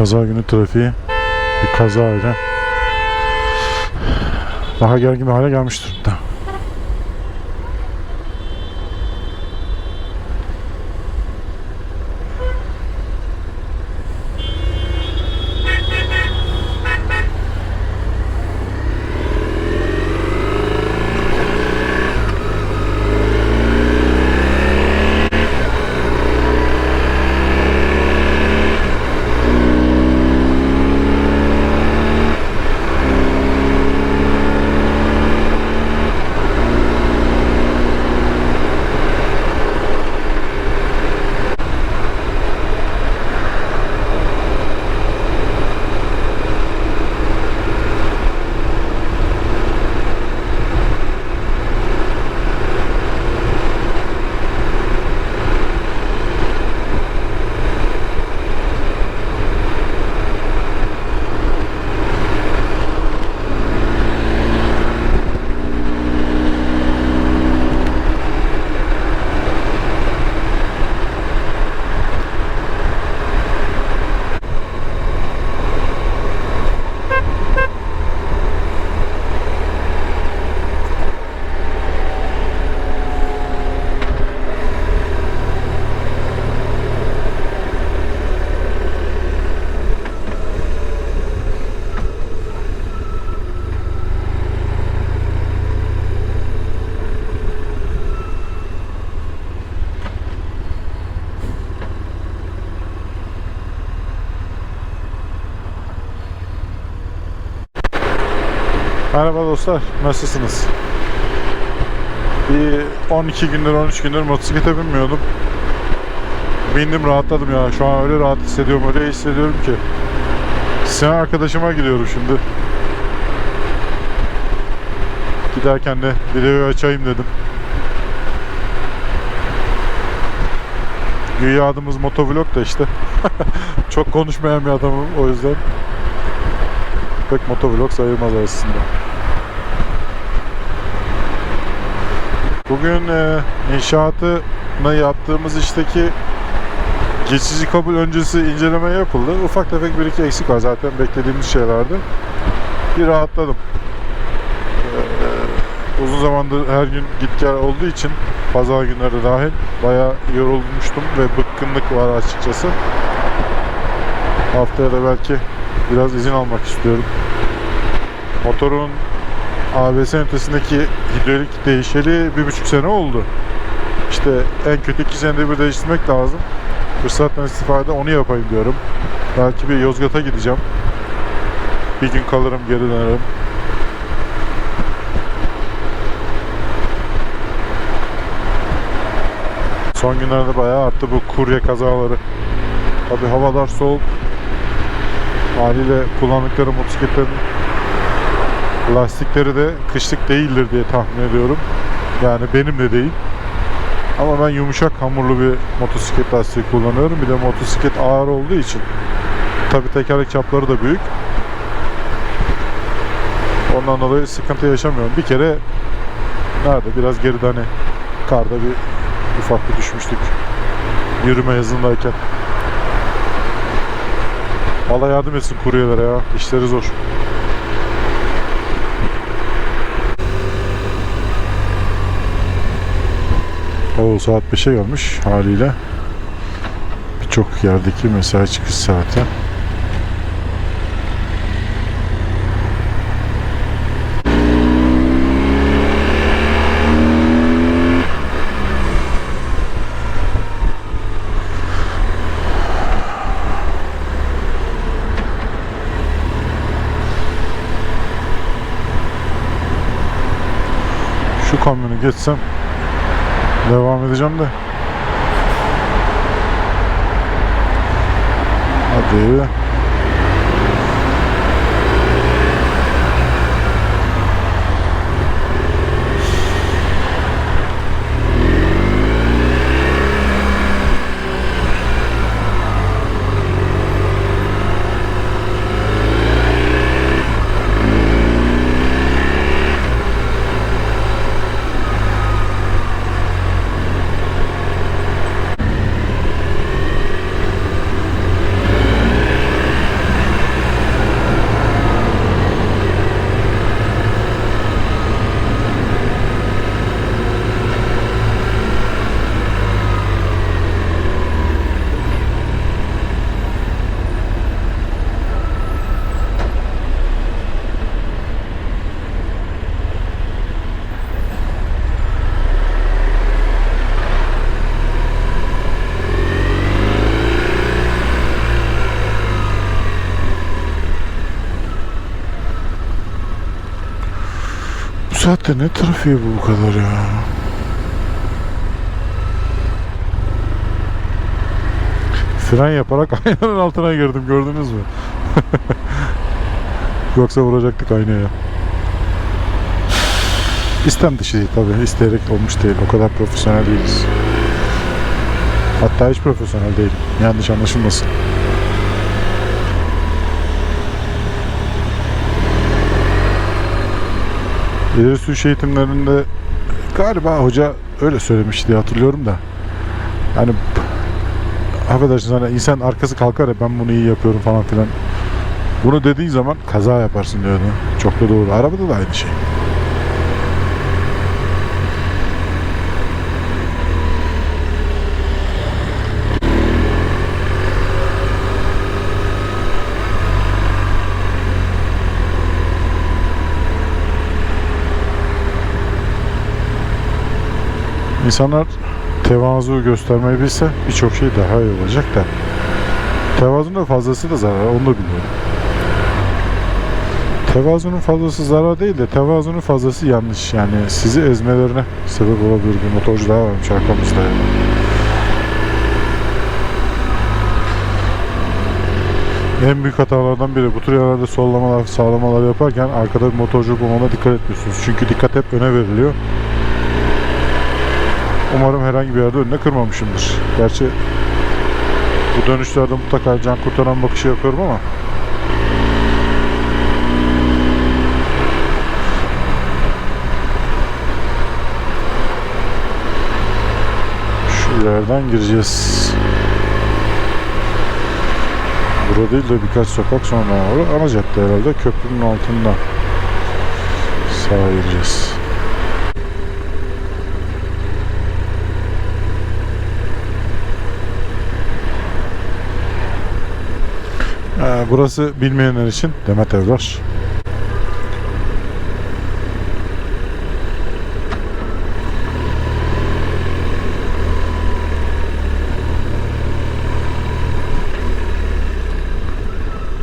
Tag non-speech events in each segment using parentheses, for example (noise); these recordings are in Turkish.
Pazar günü trafiği bir kaza ile daha gergin bir hale gelmiş durumda. Merhaba dostlar, nasılsınız? Bir 12 gündür, 13 gündür motosiklete binmiyordum. Bindim rahatladım ya. Şu an öyle rahat hissediyorum, öyle hissediyorum ki. Sen arkadaşıma gidiyorum şimdi. Giderken de videoyu açayım dedim. Güya adımız motovlog da işte. (laughs) Çok konuşmayan bir adamım o yüzden. Pek motovlog sayılmaz aslında. Bugün e, inşaatını yaptığımız işteki geçici kabul öncesi inceleme yapıldı. Ufak tefek bir iki eksik var zaten beklediğimiz şeylerdi. Bir rahatladım. Ee, uzun zamandır her gün git gel olduğu için pazar günleri dahil bayağı yorulmuştum ve bıkkınlık var açıkçası. Haftaya da belki biraz izin almak istiyorum. Motorun ABS ünitesindeki hidrolik değişeli bir buçuk sene oldu. İşte en kötü iki senede bir değiştirmek lazım. Fırsattan istifade onu yapayım diyorum. Belki bir Yozgat'a gideceğim. Bir gün kalırım geri dönerim. Son günlerde bayağı arttı bu kurye kazaları. Tabi havalar soğuk. Haliyle kullandıkları motosikletlerin lastikleri de kışlık değildir diye tahmin ediyorum. Yani benim de değil. Ama ben yumuşak hamurlu bir motosiklet lastiği kullanıyorum. Bir de motosiklet ağır olduğu için. Tabi tekerlek çapları da büyük. Ondan dolayı sıkıntı yaşamıyorum. Bir kere nerede biraz geride hani karda bir ufak bir düşmüştük. Yürüme hızındayken. Allah yardım etsin kuryelere ya. İşleri zor. O saat 5'e gelmiş haliyle. Birçok yerdeki mesai çıkış saati. Şu kamyonu geçsem devam edeceğim de. Hadi. Saatte ne trafiği bu kadar ya? Fren yaparak (laughs) aynanın altına girdim gördünüz mü? (laughs) Yoksa vuracaktık aynaya. İstem dışı değil tabii. isteyerek olmuş değil. O kadar profesyonel değiliz. Hatta hiç profesyonel değilim. Yanlış anlaşılmasın. İleri sürüş eğitimlerinde galiba hoca öyle söylemişti diye hatırlıyorum da. Yani affedersiniz hani insan arkası kalkar ya ben bunu iyi yapıyorum falan filan. Bunu dediğin zaman kaza yaparsın diyordu. Çok da doğru. Arabada da aynı şey. İnsanlar tevazu göstermeyi bilse birçok şey daha iyi olacak da. Tevazunun fazlası da zarar, onu da biliyorum. Tevazunun fazlası zarar değil de tevazunun fazlası yanlış. Yani sizi ezmelerine sebep olabilir bir motorcu daha varmış arkamızda. Yani. En büyük hatalardan biri bu tür yerlerde sollamalar, sağlamalar yaparken arkada bir motorcu bulmana dikkat etmiyorsunuz. Çünkü dikkat hep öne veriliyor. Umarım herhangi bir yerde önüne kırmamışımdır. Gerçi bu dönüşlerde mutlaka can kurtaran bakışı yapıyorum ama şu yerden gireceğiz. Bura değil de birkaç sokak sonra doğru ana cadde herhalde köprünün altında sağa gireceğiz. Ee, burası bilmeyenler için Demet Evler.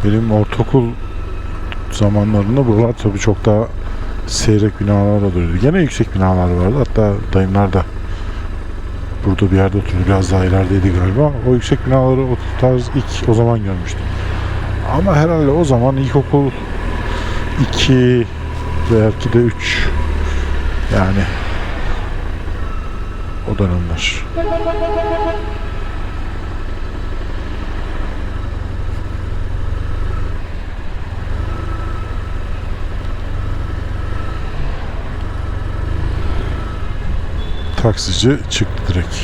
Benim ortaokul zamanlarında buralar tabii çok daha seyrek binalarla duruyordu. Gene yüksek binalar vardı. Hatta dayımlar da burada bir yerde oturuyordu. Biraz daha ilerideydi galiba. O yüksek binaları o tarz ilk o zaman görmüştüm. Ama herhalde o zaman ilkokul 2 belki de 3 yani o dönemler. Taksici çıktı direkt.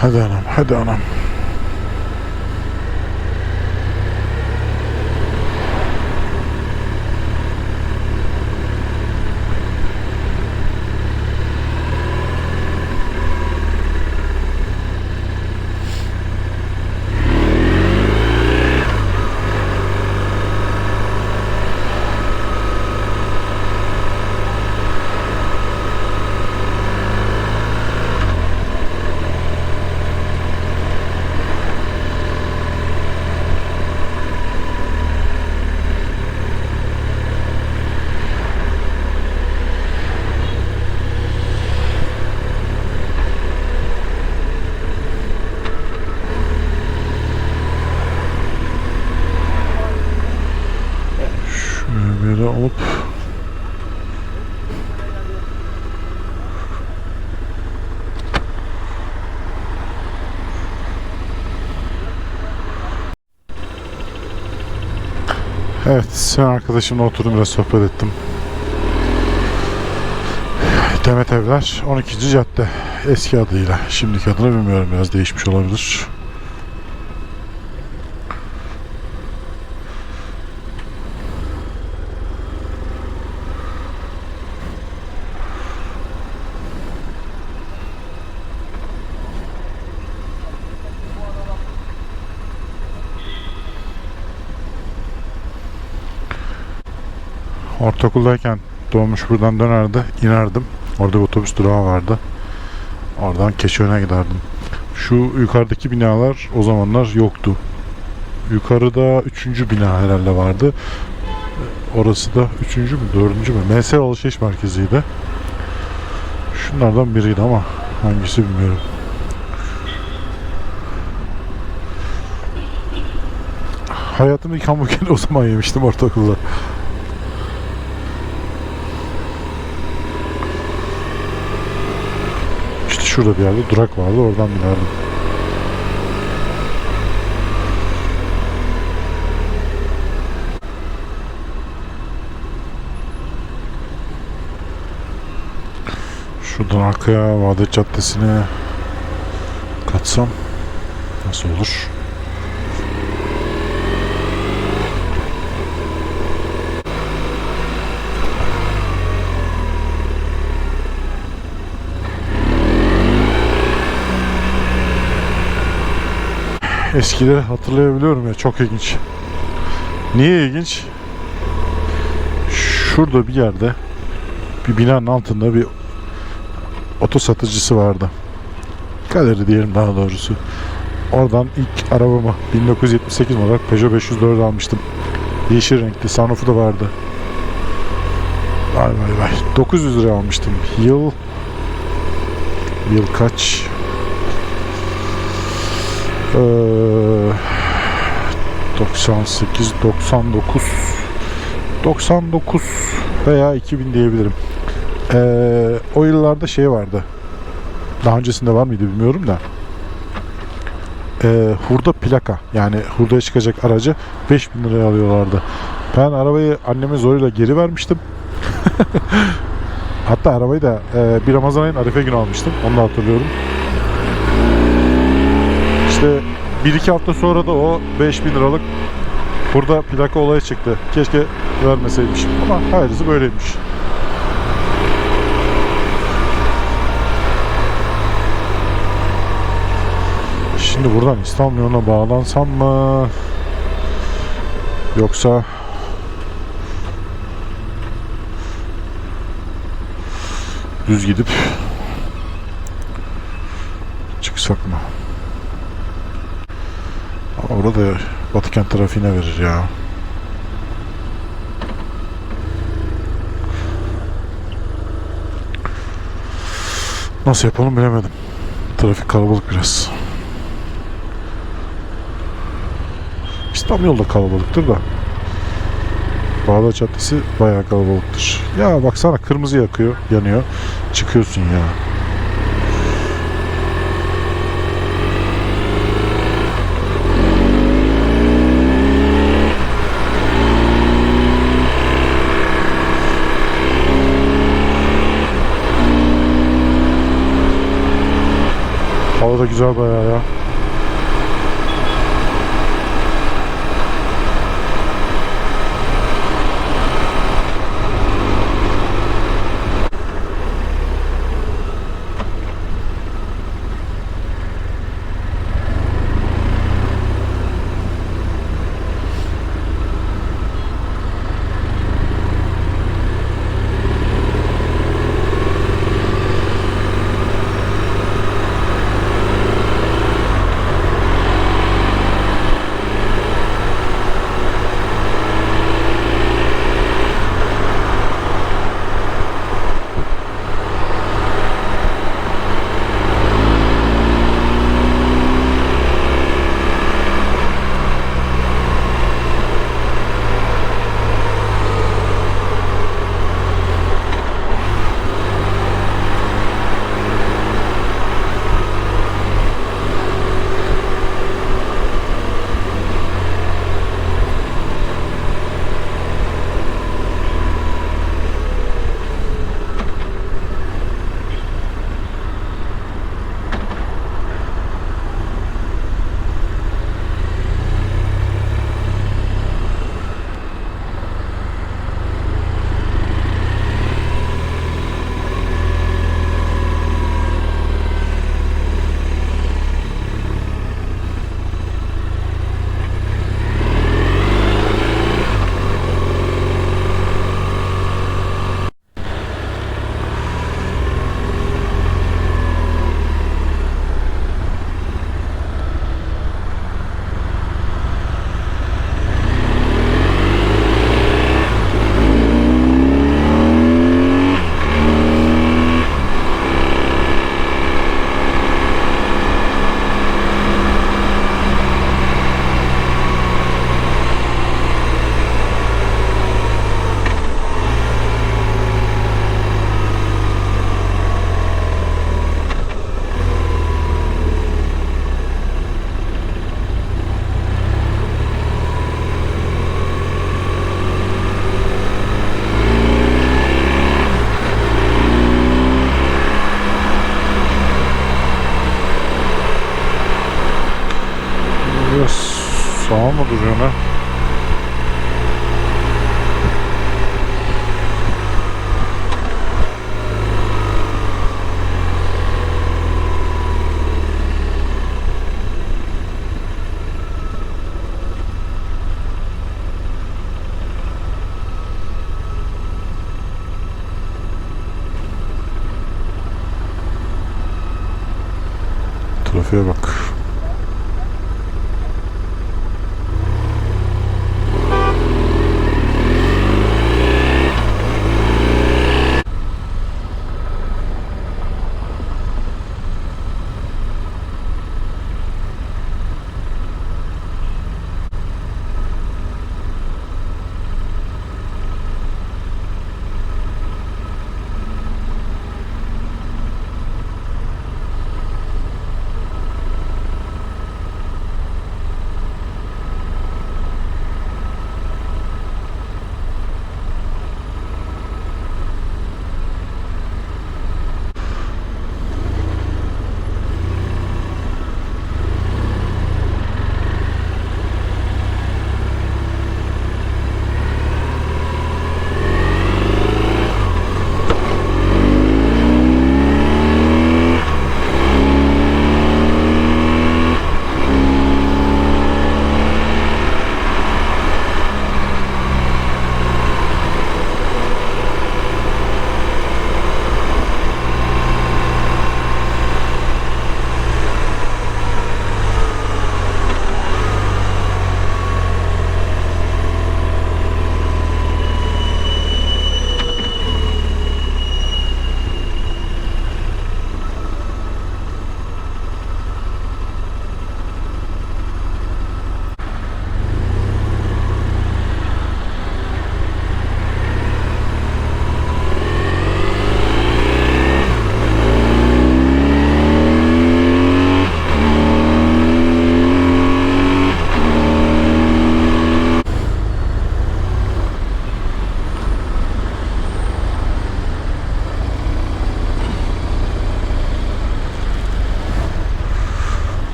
Hadi anam, hadi anam. Yere alıp Evet, sen arkadaşımla oturdum biraz sohbet ettim. Demet Evler 12. cadde eski adıyla. Şimdiki adını bilmiyorum biraz değişmiş olabilir. Ortaokuldayken doğmuş buradan dönerdi, inerdim. Orada bir otobüs durağı vardı. Oradan Keçiören'e giderdim. Şu yukarıdaki binalar o zamanlar yoktu. Yukarıda üçüncü bina herhalde vardı. Orası da üçüncü mü dördüncü mü? MSL alışveriş merkeziydi. Şunlardan biriydi ama hangisi bilmiyorum. Hayatımda ilk hamburgeri (laughs) o zaman yemiştim ortaokulda. Şurada bir yerde durak vardı oradan binerdim. Şuradan arkaya Vaadet Caddesi'ne katsam nasıl olur? Eskileri hatırlayabiliyorum ya çok ilginç. Niye ilginç? Şurada bir yerde bir binanın altında bir oto satıcısı vardı. Galeri diyelim daha doğrusu. Oradan ilk arabamı 1978 model Peugeot 504 almıştım. Yeşil renkli sunroofu da vardı. Vay vay vay. 900 lira almıştım. Yıl yıl kaç? Ee, 98 99 99 veya 2000 diyebilirim. Ee, o yıllarda şey vardı. Daha öncesinde var mıydı bilmiyorum da. Ee, hurda plaka yani hurdaya çıkacak aracı 5000 liraya alıyorlardı. Ben arabayı anneme zoruyla geri vermiştim. (laughs) Hatta arabayı da e, bir Ramazan ayının Arife günü almıştım. Onu da hatırlıyorum. İşte bir iki hafta sonra da o 5000 liralık hurda plaka olayı çıktı. Keşke vermeseymişim ama hayırlısı böyleymiş. Şimdi buradan İstanbul yoluna bağlansam mı? Yoksa düz gidip çıksak mı? Orada Batıkent trafiğine verir ya. Nasıl yapalım bilemedim. Trafik kalabalık biraz. İstanbul yolda kalabalıktır da. Bağdat Caddesi bayağı kalabalıktır. Ya baksana kırmızı yakıyor, yanıyor. Çıkıyorsun ya. Hava da güzel bayağı ya. Sağa mı duruyor ne? Trafiğe bak.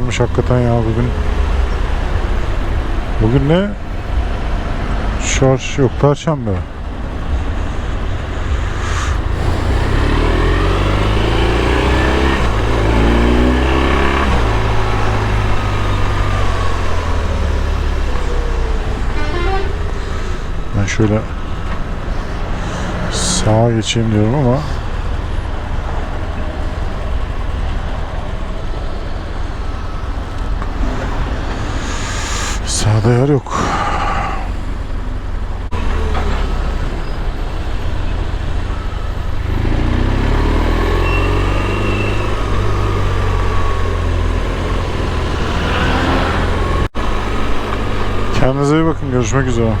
Varmış hakikaten ya bugün. Bugün ne? Şarj yok Perşembe. Ben şöyle sağa geçeyim diyorum ama Sağda yer yok. Kendinize iyi bakın. Görüşmek üzere.